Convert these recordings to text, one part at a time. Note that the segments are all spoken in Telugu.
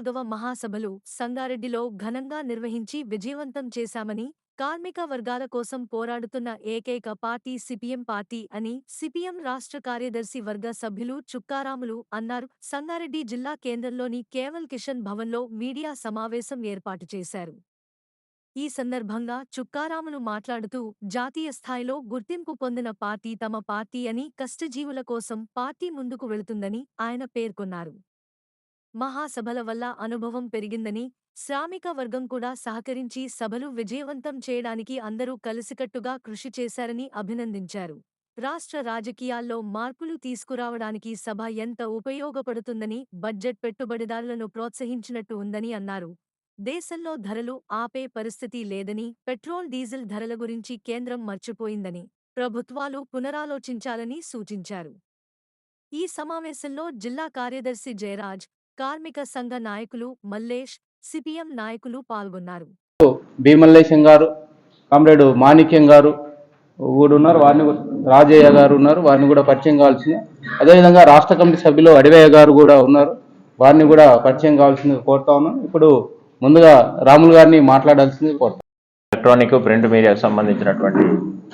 నాల్గవ మహాసభలు సంగారెడ్డిలో ఘనంగా నిర్వహించి విజయవంతం చేశామని కార్మిక వర్గాల కోసం పోరాడుతున్న ఏకైక పార్టీ సిపిఎం పార్టీ అని సిపిఎం రాష్ట్ర కార్యదర్శి వర్గ సభ్యులు చుక్కారాములు అన్నారు. సంగారెడ్డి జిల్లా కేంద్రంలోని కేవల్ కిషన్ భవన్లో మీడియా సమావేశం ఏర్పాటు చేశారు. ఈ సందర్భంగా చుక్కారాములు మాట్లాడుతూ జాతీయ స్థాయిలో గుర్తింపు పొందిన పార్టీ తమ పార్టీ అని కష్టజీవుల కోసం పార్టీ ముందుకు వెళుతుందని ఆయన పేర్కొన్నారు. మహాసభల వల్ల అనుభవం పెరిగిందని శ్రామిక వర్గం కూడా సహకరించి సభలు విజయవంతం చేయడానికి అందరూ కలిసికట్టుగా కృషి చేశారని అభినందించారు. రాష్ట్ర రాజకీయాల్లో మార్పులు తీసుకురావడానికి సభ ఎంత ఉపయోగపడుతుందని బడ్జెట్ పెట్టుబడిదారులను ప్రోత్సహించినట్టు ఉందని అన్నారు. దేశంలో ధరలు ఆపే పరిస్థితి లేదని పెట్రోల్ డీజిల్ ధరల గురించి కేంద్రం మర్చిపోయిందని ప్రభుత్వాలు పునరాలోచించాలని సూచించారు. ఈ సమావేశంలో జిల్లా కార్యదర్శి జయరాజ్ కార్మిక సంఘ నాయకులు మల్లేష్ సిపిఎం నాయకులు పాల్గొన్నారు. భీమల్లేశం గారు కామ్రేడ్ మాణిక్యం గారు కూడా ఉన్నారు. వారిని కూడా- రాజయ్య గారు ఉన్నారు. వారిని కూడా పరిచయం కావాల్సింది. అదేవిధంగా రాష్ట్ర కమిటీ సభ్యులు అడివయ్య గారు కూడా ఉన్నారు. వారిని కూడా పరిచయం కావాల్సిందిగా కోరుతా ఉన్నాం. ఇప్పుడు ముందుగా రాములు గారిని మాట్లాడాల్సింది కోరుతాం ఎలక్ట్రానిక్ ప్రింట్ మీడియాకు సంబంధించినటువంటి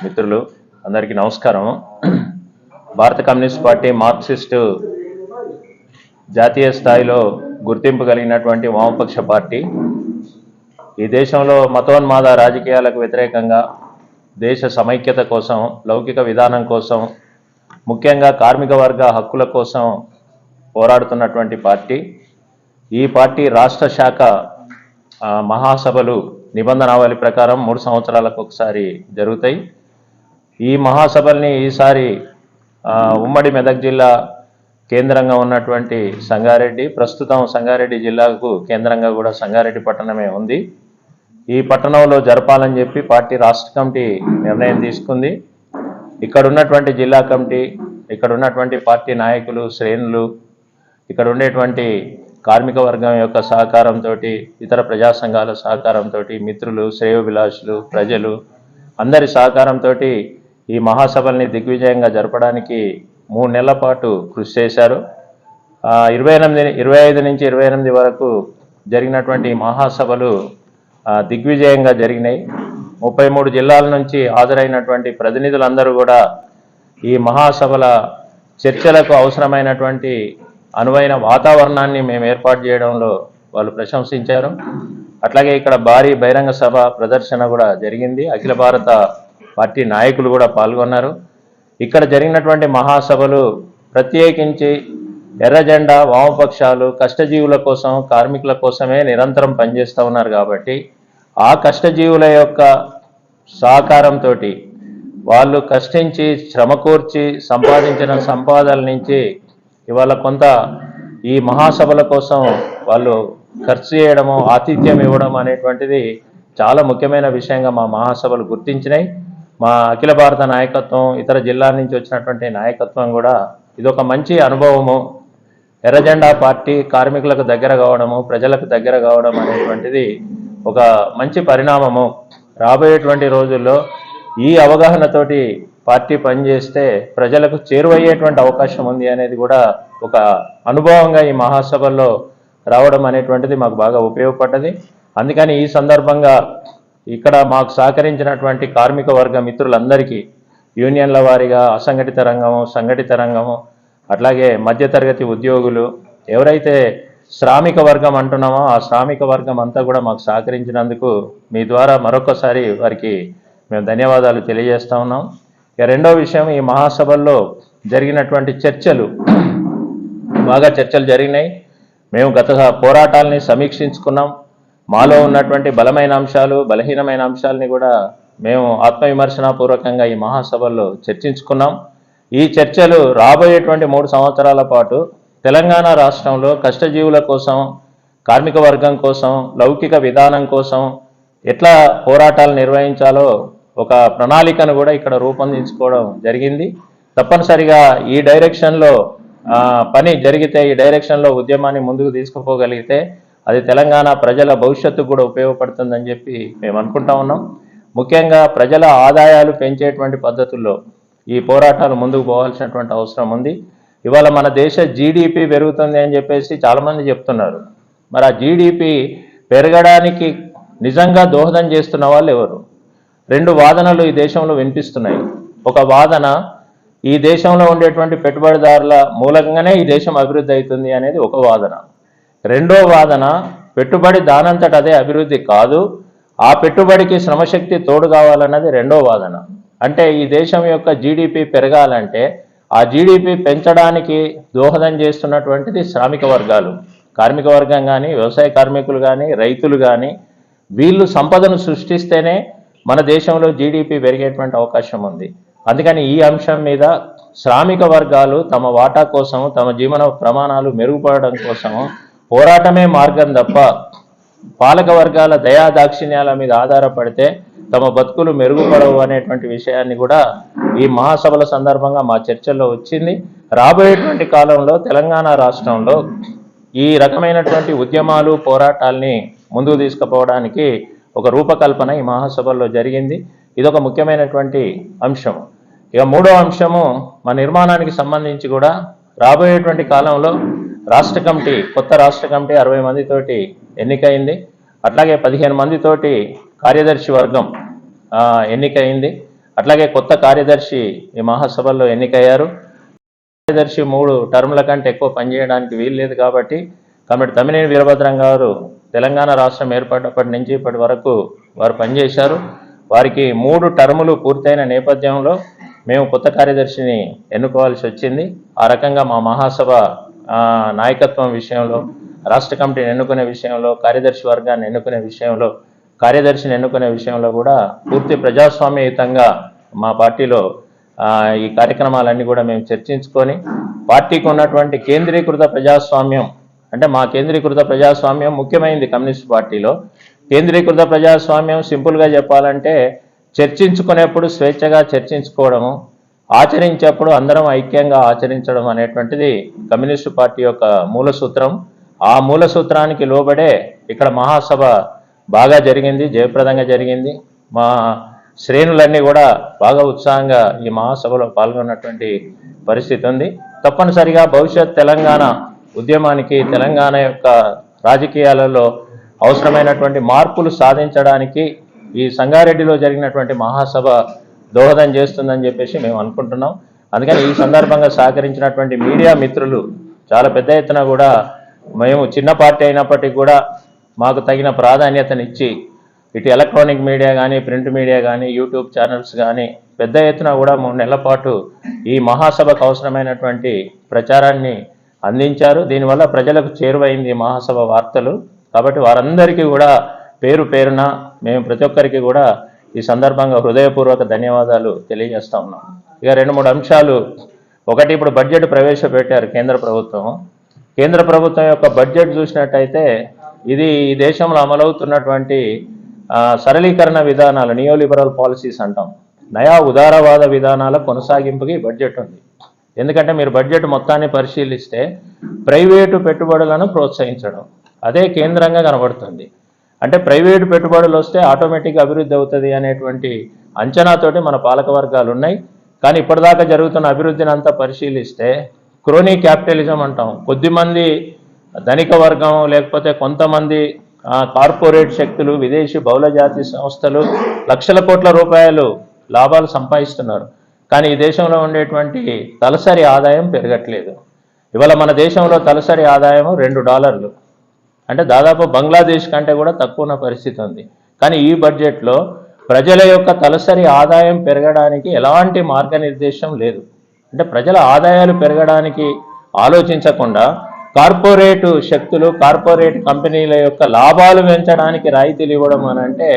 మిత్రులు అందరికీ నమస్కారం. భారత కమ్యూనిస్ట్ పార్టీ మార్క్సిస్ట్ జాతీయ స్థాయిలో గుర్తింపు కలిగినటువంటి వామపక్ష పార్టీ. ఈ దేశంలో మతోన్మాద రాజకీయాలకు వ్యతిరేకంగా దేశ సమైక్యత కోసం లౌకిక విధానం కోసం ముఖ్యంగా కార్మిక వర్గ హక్కుల కోసం పోరాడుతున్నటువంటి పార్టీ. ఈ పార్టీ రాష్ట్ర శాఖ మహాసభలు నిబంధనావళి ప్రకారం మూడు సంవత్సరాలకు ఒకసారి జరుగుతాయి. ఈ మహాసభల్ని ఈసారి ఉమ్మడి మెదక్ జిల్లా కేంద్రంగా ఉన్నటువంటి సంగారెడ్డి ప్రస్తుతం సంగారెడ్డి జిల్లాకు కేంద్రంగా కూడా సంగారెడ్డి పట్టణమే ఉంది. ఈ పట్టణంలో జరపాలని చెప్పి పార్టీ రాష్ట్ర కమిటీ నిర్ణయం తీసుకుంది. ఇక్కడ ఉన్నటువంటి జిల్లా కమిటీ ఇక్కడ ఉన్నటువంటి పార్టీ నాయకులు శ్రేణులు ఇక్కడ ఉండేటువంటి కార్మిక వర్గం యొక్క సహకారంతో ఇతర ప్రజా సంఘాల సహకారంతో మిత్రులు శ్రేయోభిలాషులు ప్రజలు అందరి సహకారంతో ఈ మహాసభల్ని దిగ్విజయంగా జరపడానికి మూడు నెలల పాటు కృషి చేశారు. ఇరవై ఎనిమిది ఇరవై ఐదు నుంచి ఇరవై ఎనిమిది వరకు జరిగినటువంటి మహాసభలు దిగ్విజయంగా జరిగినాయి. ముప్పై మూడు జిల్లాల నుంచి హాజరైనటువంటి ప్రతినిధులందరూ కూడా ఈ మహాసభల చర్చలకు అవసరమైనటువంటి అనువైన వాతావరణాన్ని మేము ఏర్పాటు చేయడంలో వాళ్ళు ప్రశంసించారు. అట్లాగే ఇక్కడ భారీ బహిరంగ సభ ప్రదర్శన కూడా జరిగింది. అఖిల భారత పార్టీ నాయకులు కూడా పాల్గొన్నారు. ఇక్కడ జరిగినటువంటి మహాసభలు ప్రత్యేకించి ఎర్రజెండా వామపక్షాలు కష్టజీవుల కోసం కార్మికుల కోసమే నిరంతరం పనిచేస్తూ ఉన్నారు కాబట్టి ఆ కష్టజీవుల యొక్క సహకారంతో వాళ్ళు కష్టించి శ్రమకూర్చి సంపాదించిన సంపాదన నుంచి ఇవాళ కొంత ఈ మహాసభల కోసం వాళ్ళు ఖర్చు చేయడము ఆతిథ్యం ఇవ్వడం అనేటువంటిది చాలా ముఖ్యమైన విషయంగా మా మహాసభలు గుర్తించినాయి. మా అఖిల భారత నాయకత్వం ఇతర జిల్లాల నుంచి వచ్చినటువంటి నాయకత్వం కూడా ఇదొక మంచి అనుభవము. ఎర్రజెండా పార్టీ కార్మికులకు దగ్గర కావడము ప్రజలకు దగ్గర కావడం అనేటువంటిది ఒక మంచి పరిణామము. రాబోయేటువంటి రోజుల్లో ఈ అవగాహనతోటి పార్టీ పనిచేస్తే ప్రజలకు చేరువయ్యేటువంటి అవకాశం ఉంది అనేది కూడా ఒక అనుభవంగా ఈ మహాసభల్లో రావడం అనేటువంటిది మాకు బాగా ఉపయోగపడ్డది. అందుకని ఈ సందర్భంగా ఇక్కడ మాకు సహకరించినటువంటి కార్మిక వర్గ మిత్రులందరికీ యూనియన్ల వారీగా అసంఘటిత రంగము సంఘటిత రంగము అట్లాగే మధ్యతరగతి ఉద్యోగులు ఎవరైతే శ్రామిక వర్గం అంటున్నామో ఆ శ్రామిక వర్గం అంతా కూడా మాకు సహకరించినందుకు మీ ద్వారా మరొకసారి వారికి మేము ధన్యవాదాలు తెలియజేస్తా ఉన్నాం. ఇక రెండో విషయం ఈ మహాసభల్లో జరిగినటువంటి చర్చలు. బాగా చర్చలు జరిగినాయి. మేము గత పోరాటాలని సమీక్షించుకున్నాం. మాలో ఉన్నటువంటి బలమైన అంశాలు బలహీనమైన అంశాలని కూడా మేము ఆత్మవిమర్శనాపూర్వకంగా ఈ మహాసభల్లో చర్చించుకున్నాం. ఈ చర్చలు రాబోయేటువంటి మూడు సంవత్సరాల పాటు తెలంగాణ రాష్ట్రంలో కష్టజీవుల కోసం కార్మిక వర్గం కోసం లౌకిక విధానం కోసం ఎట్లా పోరాటాలు నిర్వహించాలో ఒక ప్రణాళికను కూడా ఇక్కడ రూపొందించుకోవడం జరిగింది. తప్పనిసరిగా ఈ డైరెక్షన్లో పని జరిగితే ఈ డైరెక్షన్లో ఉద్యమాన్ని ముందుకు తీసుకుపోగలిగితే అది తెలంగాణ ప్రజల భవిష్యత్తుకు కూడా ఉపయోగపడుతుందని చెప్పి మేము అనుకుంటా ఉన్నాం. ముఖ్యంగా ప్రజల ఆదాయాలు పెంచేటువంటి పద్ధతుల్లో ఈ పోరాటాలు ముందుకు పోవాల్సినటువంటి అవసరం ఉంది. ఇవాళ మన దేశ జీడిపి పెరుగుతుంది అని చెప్పేసి చాలామంది చెప్తున్నారు. మరి ఆ జీడిపి పెరగడానికి నిజంగా దోహదం చేస్తున్న వాళ్ళు ఎవరు? రెండు వాదనలు ఈ దేశంలో వినిపిస్తున్నాయి. ఒక వాదన ఈ దేశంలో ఉండేటువంటి పెట్టుబడిదారుల మూలంగానే ఈ దేశం అభివృద్ధి అవుతుంది అనేది ఒక వాదన. రెండో వాదన పెట్టుబడి దానంతట అదే అభివృద్ధి కాదు ఆ పెట్టుబడికి శ్రమశక్తి తోడు కావాలన్నది రెండో వాదన. అంటే ఈ దేశం యొక్క జీడిపి పెరగాలంటే ఆ జీడిపి పెంచడానికి దోహదం చేస్తున్నటువంటిది శ్రామిక వర్గాలు. కార్మిక వర్గం కానీ వ్యవసాయ కార్మికులు కానీ రైతులు కానీ వీళ్ళు సంపదను సృష్టిస్తేనే మన దేశంలో జీడిపి పెరిగేటువంటి అవకాశం ఉంది. అందుకని ఈ అంశం మీద శ్రామిక వర్గాలు తమ వాటా కోసం తమ జీవన ప్రమాణాలు మెరుగుపడడం కోసము పోరాటమే మార్గం తప్ప పాలక వర్గాల దయా దాక్షిణ్యాల మీద ఆధారపడితే తమ బతుకులు మెరుగుపడవు అనేటువంటి విషయాన్ని కూడా ఈ మహాసభల సందర్భంగా మా చర్చల్లో వచ్చింది. రాబోయేటువంటి కాలంలో తెలంగాణ రాష్ట్రంలో ఈ రకమైనటువంటి ఉద్యమాలు పోరాటాల్ని ముందుకు తీసుకుపోవడానికి ఒక రూపకల్పన ఈ మహాసభల్లో జరిగింది. ఇది ఒక ముఖ్యమైనటువంటి అంశం ఇక మూడో అంశము మా నిర్మాణానికి సంబంధించి కూడా రాబోయేటువంటి కాలంలో రాష్ట్ర కమిటీ కొత్త రాష్ట్ర కమిటీ అరవై మందితోటి ఎన్నికైంది. అట్లాగే పదిహేను మందితోటి కార్యదర్శి వర్గం ఎన్నికైంది. అట్లాగే కొత్త కార్యదర్శి ఈ మహాసభల్లో ఎన్నికయ్యారు. కార్యదర్శి మూడు టర్ముల కంటే ఎక్కువ పనిచేయడానికి వీలు లేదు కాబట్టి కాబట్టి తమ్మినేని వీరభద్రం గారు తెలంగాణ రాష్ట్రం ఏర్పడినప్పటి నుంచి ఇప్పటి వరకు వారు పనిచేశారు. వారికి మూడు టర్ములు పూర్తయిన నేపథ్యంలో మేము కొత్త కార్యదర్శిని ఎన్నుకోవాల్సి వచ్చింది. ఆ రకంగా మా మహాసభ నాయకత్వం విషయంలో రాష్ట్ర కమిటీని ఎన్నుకునే విషయంలో కార్యదర్శి వర్గాన్ని ఎన్నుకునే విషయంలో కార్యదర్శిని ఎన్నుకునే విషయంలో కూడా పూర్తి ప్రజాస్వామ్యయుతంగా మా పార్టీలో ఈ కార్యక్రమాలన్నీ కూడా మేము చర్చించుకొని పార్టీకి ఉన్నటువంటి కేంద్రీకృత ప్రజాస్వామ్యం అంటే మా కేంద్రీకృత ప్రజాస్వామ్యం ముఖ్యమైనది కమ్యూనిస్ట్ పార్టీలో. కేంద్రీకృత ప్రజాస్వామ్యం సింపుల్గా చెప్పాలంటే చర్చించుకునేప్పుడు స్వేచ్ఛగా చర్చించుకోవడము ఆచరించేప్పుడు అందరం ఐక్యంగా ఆచరించడం అనేటువంటిది కమ్యూనిస్టు పార్టీ యొక్క మూల సూత్రం. ఆ మూల సూత్రానికి లోబడే ఇక్కడ మహాసభ బాగా జరిగింది జయప్రదంగా జరిగింది. మా శ్రేణులన్నీ కూడా బాగా ఉత్సాహంగా ఈ మహాసభలో పాల్గొన్నటువంటి పరిస్థితి ఉంది. తప్పనిసరిగా భవిష్యత్ తెలంగాణ ఉద్యమానికి తెలంగాణ యొక్క రాజకీయాలలో అవసరమైనటువంటి మార్పులు సాధించడానికి ఈ సంగారెడ్డిలో జరిగినటువంటి మహాసభ దోహదం చేస్తుందని చెప్పేసి మేము అనుకుంటున్నాం. అందుకని ఈ సందర్భంగా సహకరించినటువంటి మీడియా మిత్రులు చాలా పెద్ద ఎత్తున కూడా మేము చిన్న పార్టీ అయినప్పటికీ కూడా మాకు తగిన ప్రాధాన్యతనిచ్చి ఇటు ఎలక్ట్రానిక్ మీడియా కానీ ప్రింట్ మీడియా కానీ యూట్యూబ్ ఛానల్స్ కానీ పెద్ద ఎత్తున కూడా మూడు నెలల పాటు ఈ మహాసభకు అవసరమైనటువంటి ప్రచారాన్ని అందించారు. దీనివల్ల ప్రజలకు చేరువైంది మహాసభ వార్తలు. కాబట్టి వారందరికీ కూడా పేరు పేరున మేము ప్రతి ఒక్కరికి కూడా ఈ సందర్భంగా హృదయపూర్వక ధన్యవాదాలు తెలియజేస్తా ఉన్నాం. ఇక రెండు మూడు అంశాలు. ఒకటి ఇప్పుడు బడ్జెట్ ప్రవేశపెట్టారు కేంద్ర ప్రభుత్వం. కేంద్ర ప్రభుత్వం యొక్క బడ్జెట్ చూసినట్టయితే ఇది ఈ దేశంలో అమలవుతున్నటువంటి సరళీకరణ విధానాలు నియోలిబరల్ పాలసీస్ అంటాం. నయా ఉదారవాద విధానాల కొనసాగింపుకి బడ్జెట్ ఉంది. ఎందుకంటే మీరు బడ్జెట్ మొత్తాన్ని పరిశీలిస్తే ప్రైవేటు పెట్టుబడులను ప్రోత్సహించడం అదే కేంద్రంగా కనబడుతుంది. అంటే ప్రైవేటు పెట్టుబడులు వస్తే ఆటోమేటిక్గా అభివృద్ధి అవుతుంది అనేటువంటి అంచనాతోటి మన పాలక వర్గాలు ఉన్నాయి కానీ ఇప్పటిదాకా జరుగుతున్న అభివృద్ధిని అంతా పరిశీలిస్తే క్రోనీ క్యాపిటలిజం అంటాం. కొద్దిమంది ధనిక వర్గం లేకపోతే కొంతమంది కార్పొరేట్ శక్తులు విదేశీ బహుళజాతి సంస్థలు లక్షల కోట్ల రూపాయలు లాభాలు సంపాదిస్తున్నారు. కానీ ఈ దేశంలో ఉండేటువంటి తలసరి ఆదాయం పెరగట్లేదు. ఇవాళ మన దేశంలో తలసరి ఆదాయం రెండు డాలర్లు. అంటే దాదాపు బంగ్లాదేశ్ కంటే కూడా తక్కువ ఉన్న పరిస్థితి ఉంది. కానీ ఈ బడ్జెట్లో ప్రజల యొక్క తలసరి ఆదాయం పెరగడానికి ఎలాంటి మార్గనిర్దేశం లేదు. అంటే ప్రజల ఆదాయాలు పెరగడానికి ఆలోచించకుండా కార్పొరేట్ శక్తులు కార్పొరేట్ కంపెనీల యొక్క లాభాలు పెంచడానికి రాయితీలు ఇవ్వడం అని అంటే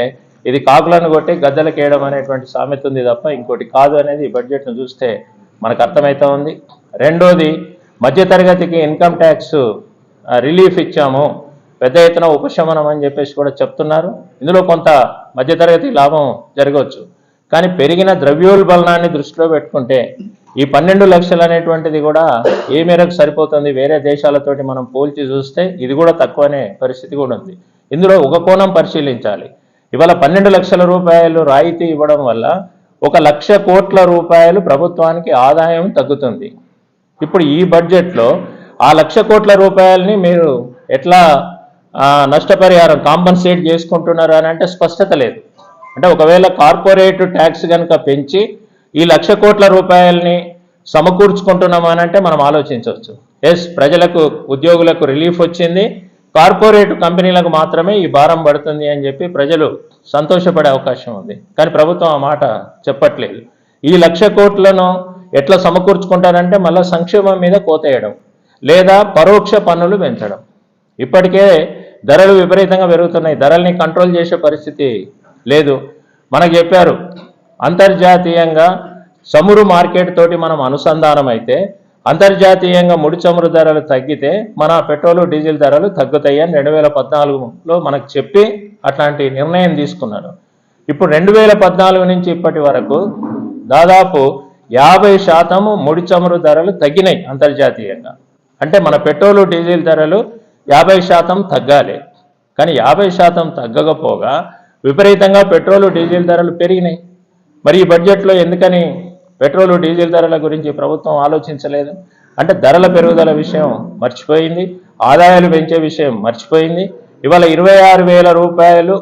ఇది కాకులను కొట్టి గద్దలకేయడం అనేటువంటి సామెత ఉంది తప్ప ఇంకోటి కాదు అనేది ఈ బడ్జెట్ను చూస్తే మనకు అర్థమవుతా ఉంది. రెండోది మధ్యతరగతికి ఇన్కమ్ ట్యాక్స్ రిలీఫ్ ఇచ్చాము. పెద్ద ఎత్తున ఉపశమనం అని చెప్పేసి కూడా చెప్తున్నారు. ఇందులో కొంత మధ్యతరగతి లాభం జరగవచ్చు. కానీ పెరిగిన ద్రవ్యోల్బణాన్ని దృష్టిలో పెట్టుకుంటే ఈ పన్నెండు లక్షలు అనేటువంటిది కూడా ఏ మేరకు సరిపోతుంది? వేరే దేశాలతోటి మనం పోల్చి చూస్తే ఇది కూడా తక్కువనే పరిస్థితి కూడా ఉంది. ఇందులో ఒక కోణం పరిశీలించాలి. ఇవాళ పన్నెండు లక్షల రూపాయలు రాయితీ ఇవ్వడం వల్ల ఒక లక్ష కోట్ల రూపాయలు ప్రభుత్వానికి ఆదాయం తగ్గుతుంది. ఇప్పుడు ఈ బడ్జెట్లో ఆ లక్ష కోట్ల రూపాయలని మీరు ఎట్లా నష్టపరిహారం కాంపన్సేట్ చేసుకుంటున్నారు అని అంటే స్పష్టత లేదు. అంటే ఒకవేళ కార్పొరేట్ ట్యాక్స్ కనుక పెంచి ఈ లక్ష కోట్ల రూపాయలని సమకూర్చుకుంటున్నాం అని అంటే మనం ఆలోచించవచ్చు. ఎస్ ప్రజలకు ఉద్యోగులకు రిలీఫ్ వచ్చింది. కార్పొరేట్ కంపెనీలకు మాత్రమే ఈ భారం పడుతుంది అని చెప్పి ప్రజలు సంతోషపడే అవకాశం ఉంది. కానీ ప్రభుత్వం ఆ మాట చెప్పట్లేదు. ఈ లక్ష కోట్లను ఎట్లా సమకూర్చుకుంటారంటే మళ్ళీ సంక్షేమం మీద కోతేయడం లేదా పరోక్ష పన్నులు పెంచడం. ఇప్పటికే ధరలు విపరీతంగా పెరుగుతున్నాయి. ధరల్ని కంట్రోల్ చేసే పరిస్థితి లేదు. మనకు చెప్పారు అంతర్జాతీయంగా చమురు మార్కెట్ తోటి మనం అనుసంధానం అయితే అంతర్జాతీయంగా ముడి చమురు ధరలు తగ్గితే మన పెట్రోలు డీజిల్ ధరలు తగ్గుతాయి అని రెండు వేల పద్నాలుగులో మనకు చెప్పి అట్లాంటి నిర్ణయం తీసుకున్నారు. ఇప్పుడు రెండు వేల పద్నాలుగు నుంచి ఇప్పటి వరకు దాదాపు యాభై శాతము ముడి చమురు ధరలు తగ్గినాయి అంతర్జాతీయంగా. అంటే మన పెట్రోలు డీజిల్ ధరలు యాభై శాతం తగ్గాలి. కానీ యాభై శాతం తగ్గకపోగా విపరీతంగా పెట్రోలు డీజిల్ ధరలు పెరిగినాయి. మరి ఈ బడ్జెట్లో ఎందుకని పెట్రోలు డీజిల్ ధరల గురించి ప్రభుత్వం ఆలోచించలేదు? అంటే ధరల పెరుగుదల విషయం మర్చిపోయింది. ఆదాయాలు పెంచే విషయం మర్చిపోయింది. ఇవాళ ఇరవై ఆరు వేల రూపాయలు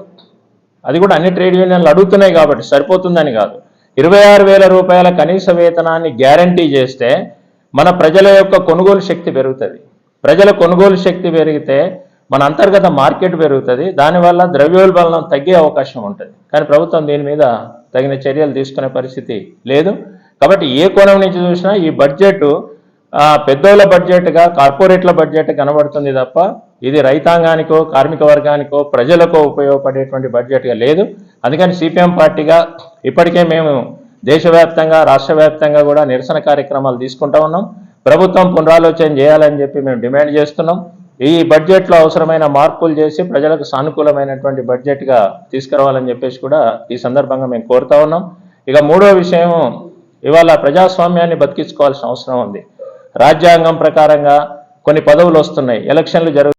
అది కూడా అన్ని ట్రేడ్ యూనియన్లు అడుగుతున్నాయి కాబట్టి సరిపోతుందని కాదు. ఇరవై ఆరు వేల రూపాయల కనీస వేతనాన్ని గ్యారంటీ చేస్తే మన ప్రజల యొక్క కొనుగోలు శక్తి పెరుగుతుంది. ప్రజల కొనుగోలు శక్తి పెరిగితే మన అంతర్గత మార్కెట్ పెరుగుతుంది దానివల్ల ద్రవ్యోల్బణం తగ్గే అవకాశం ఉంటుంది. కానీ ప్రభుత్వం దీని మీద తగిన చర్యలు తీసుకునే పరిస్థితి లేదు. కాబట్టి ఏ కోణం నుంచి చూసినా ఈ బడ్జెట్ పెద్దోళ్ళ బడ్జెట్గా కార్పొరేట్ల బడ్జెట్ కనబడుతుంది తప్ప ఇది రైతాంగానికో కార్మిక వర్గానికో ప్రజలకో ఉపయోగపడేటువంటి బడ్జెట్గా లేదు. అందుకని సిపిఎం పార్టీగా ఇప్పటికే మేము దేశవ్యాప్తంగా రాష్ట్ర వ్యాప్తంగా కూడా నిరసన కార్యక్రమాలు తీసుకుంటా ఉన్నాం. ప్రభుత్వం పునరాలోచన చేయాలని చెప్పి మేము డిమాండ్ చేస్తున్నాం. ఈ బడ్జెట్లో అవసరమైన మార్పులు చేసి ప్రజలకు సానుకూలమైనటువంటి బడ్జెట్గా తీసుకురావాలని చెప్పేసి కూడా ఈ సందర్భంగా మేము కోరుతా ఉన్నాం. ఇక మూడో విషయం ఇవాళ ప్రజాస్వామ్యాన్ని బతికించుకోవాల్సిన అవసరం ఉంది. రాజ్యాంగం ప్రకారంగా కొన్ని పదవులు వస్తున్నాయి. ఎలక్షన్లు జరుగు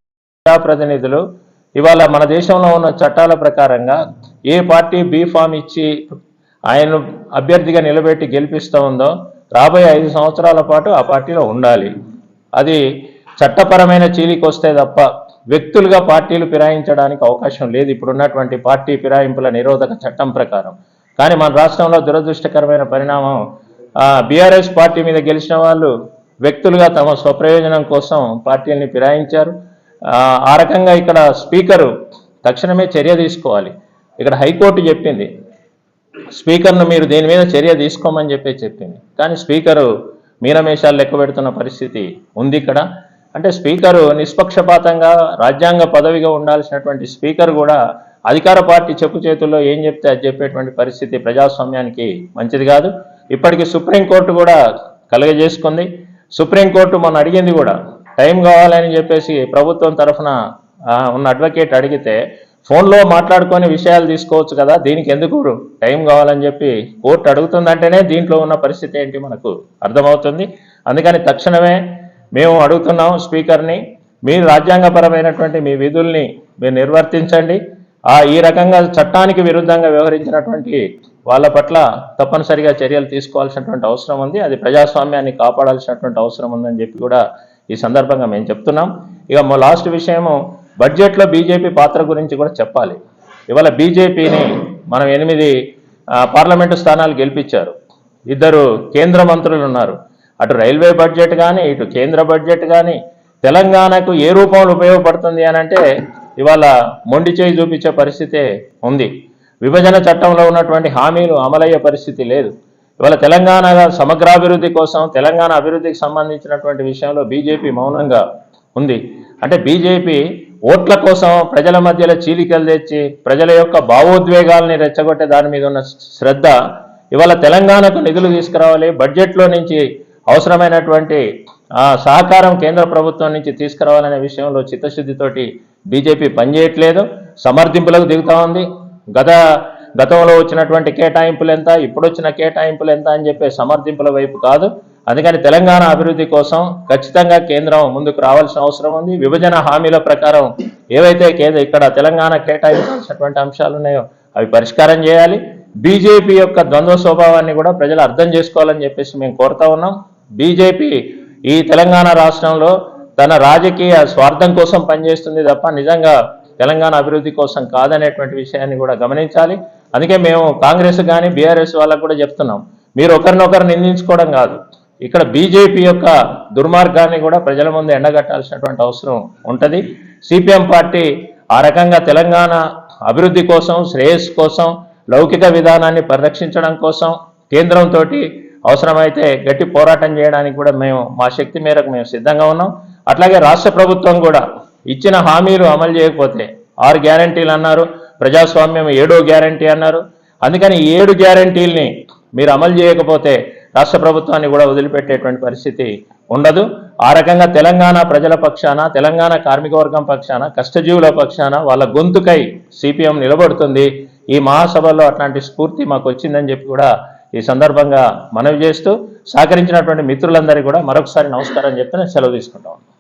ప్రజాప్రతినిధులు ఇవాళ మన దేశంలో ఉన్న చట్టాల ప్రకారంగా ఏ పార్టీ బీ ఫామ్ ఇచ్చి ఆయన అభ్యర్థిగా నిలబెట్టి గెలిపిస్తూ ఉందో రాబోయే ఐదు సంవత్సరాల పాటు ఆ పార్టీలో ఉండాలి. అది చట్టపరమైన చీలికి వస్తే తప్ప వ్యక్తులుగా పార్టీలు ఫిరాయించడానికి అవకాశం లేదు. ఇప్పుడున్నటువంటి పార్టీ ఫిరాయింపుల నిరోధక చట్టం ప్రకారం. కానీ మన రాష్ట్రంలో దురదృష్టకరమైన పరిణామం బీఆర్ఎస్ పార్టీ మీద గెలిచిన వాళ్ళు వ్యక్తులుగా తమ స్వప్రయోజనం కోసం పార్టీలని ఫిరాయించారు. ఆ రకంగా ఇక్కడ స్పీకరు తక్షణమే చర్య తీసుకోవాలి. ఇక్కడ హైకోర్టు చెప్పింది స్పీకర్ను మీరు దీని మీద చర్య తీసుకోమని చెప్పి చెప్పింది. కానీ స్పీకరు మీనమేషాలు లెక్క పెడుతున్న పరిస్థితి ఉంది ఇక్కడ. అంటే స్పీకరు నిష్పక్షపాతంగా రాజ్యాంగ పదవిగా ఉండాల్సినటువంటి స్పీకర్ కూడా అధికార పార్టీ చెప్పు చేతుల్లో ఏం చెప్తే అది చెప్పేటువంటి పరిస్థితి ప్రజాస్వామ్యానికి మంచిది కాదు. ఇప్పటికి సుప్రీంకోర్టు కూడా కలగజేసుకుంది. సుప్రీంకోర్టు మొన్న అడిగింది కూడా టైం కావాలని చెప్పేసి ప్రభుత్వం తరఫున ఉన్న అడ్వకేట్ అడిగితే ఫోన్లో మాట్లాడుకొని విషయాలు తీసుకోవచ్చు కదా దీనికి ఎందుకు టైం కావాలని చెప్పి కోర్టు అడుగుతుందంటేనే దీంట్లో ఉన్న పరిస్థితి ఏంటి మనకు అర్థమవుతుంది. అందుకని తక్షణమే మేము అడుగుతున్నాం స్పీకర్ని మీరు రాజ్యాంగపరమైనటువంటి మీ విధుల్ని మీరు నిర్వర్తించండి. ఆ ఈ రకంగా చట్టానికి విరుద్ధంగా వ్యవహరించినటువంటి వాళ్ళ పట్ల తప్పనిసరిగా చర్యలు తీసుకోవాల్సినటువంటి అవసరం ఉంది. అది ప్రజాస్వామ్యాన్ని కాపాడాల్సినటువంటి అవసరం ఉందని చెప్పి కూడా ఈ సందర్భంగా మేము చెప్తున్నాం. ఇక మా లాస్ట్ విషయము బడ్జెట్లో బీజేపీ పాత్ర గురించి కూడా చెప్పాలి. ఇవాళ బీజేపీని మనం ఎనిమిది పార్లమెంటు స్థానాలు గెలిపించారు. ఇద్దరు కేంద్ర మంత్రులు ఉన్నారు. అటు రైల్వే బడ్జెట్ కానీ ఇటు కేంద్ర బడ్జెట్ కానీ తెలంగాణకు ఏ రూపంలో ఉపయోగపడుతుంది అని అంటే ఇవాళ మొండి చేయి చూపించే పరిస్థితే ఉంది. విభజన చట్టంలో ఉన్నటువంటి హామీలు అమలయ్యే పరిస్థితి లేదు. ఇవాళ తెలంగాణ సమగ్రాభివృద్ధి కోసం తెలంగాణ అభివృద్ధికి సంబంధించినటువంటి విషయంలో బీజేపీ మౌనంగా ఉంది. అంటే బీజేపీ ఓట్ల కోసం ప్రజల మధ్యలో చీలికలు తెచ్చి ప్రజల యొక్క భావోద్వేగాల్ని రెచ్చగొట్టే దాని మీద ఉన్న శ్రద్ధ ఇవాళ తెలంగాణకు నిధులు తీసుకురావాలి బడ్జెట్లో నుంచి అవసరమైనటువంటి సహకారం కేంద్ర ప్రభుత్వం నుంచి తీసుకురావాలనే విషయంలో చిత్తశుద్ధితోటి బీజేపీ పనిచేయట్లేదు సమర్థింపులకు దిగుతా ఉంది. గత గతంలో వచ్చినటువంటి కేటాయింపులు ఎంత ఇప్పుడు వచ్చిన కేటాయింపులు ఎంత అని చెప్పే సమర్థింపుల వైపు కాదు. అందుకని తెలంగాణ అభివృద్ధి కోసం ఖచ్చితంగా కేంద్రం ముందుకు రావాల్సిన అవసరం ఉంది. విభజన హామీల ప్రకారం ఏవైతే కేంద్ర ఇక్కడ తెలంగాణ కేటాయించాల్సినటువంటి అంశాలు ఉన్నాయో అవి పరిష్కారం చేయాలి. బీజేపీ యొక్క ద్వంద్వ స్వభావాన్ని కూడా ప్రజలు అర్థం చేసుకోవాలని చెప్పేసి మేము కోరుతా ఉన్నాం. బీజేపీ ఈ తెలంగాణ రాష్ట్రంలో తన రాజకీయ స్వార్థం కోసం పనిచేస్తుంది తప్ప నిజంగా తెలంగాణ అభివృద్ధి కోసం కాదనేటువంటి విషయాన్ని కూడా గమనించాలి. అందుకే మేము కాంగ్రెస్ కానీ బీఆర్ఎస్ వాళ్ళకు కూడా చెప్తున్నాం. మీరు ఒకరినొకరు నిందించుకోవడం కాదు. ఇక్కడ బీజేపీ యొక్క దుర్మార్గాన్ని కూడా ప్రజల ముందు ఎండగట్టాల్సినటువంటి అవసరం ఉంటుంది. సిపిఎం పార్టీ ఆ రకంగా తెలంగాణ అభివృద్ధి కోసం శ్రేయస్సు కోసం లౌకిక విధానాన్ని పరిరక్షించడం కోసం కేంద్రంతో అవసరమైతే గట్టి పోరాటం చేయడానికి కూడా మేము మా శక్తి మేరకు మేము సిద్ధంగా ఉన్నాం. అట్లాగే రాష్ట్ర ప్రభుత్వం కూడా ఇచ్చిన హామీలు అమలు చేయకపోతే ఆరు గ్యారంటీలు అన్నారు ప్రజాస్వామ్యం ఏడో గ్యారంటీ అన్నారు. అందుకని ఈ ఏడు గ్యారంటీల్ని మీరు అమలు చేయకపోతే రాష్ట్ర ప్రభుత్వాన్ని కూడా వదిలిపెట్టేటువంటి పరిస్థితి ఉండదు. ఆ రకంగా తెలంగాణ ప్రజల పక్షాన తెలంగాణ కార్మికవర్గం పక్షాన కష్టజీవుల పక్షాన వాళ్ళ గొంతుకై సిపిఎం నిలబడుతుంది. ఈ మహాసభలో అట్లాంటి స్ఫూర్తి మాకు వచ్చిందని చెప్పి కూడా ఈ సందర్భంగా మనవి చేస్తూ సహకరించినటువంటి మిత్రులందరికీ కూడా మరొకసారి నమస్కారం చెప్తే నేను సెలవు తీసుకుంటా ఉన్నాను.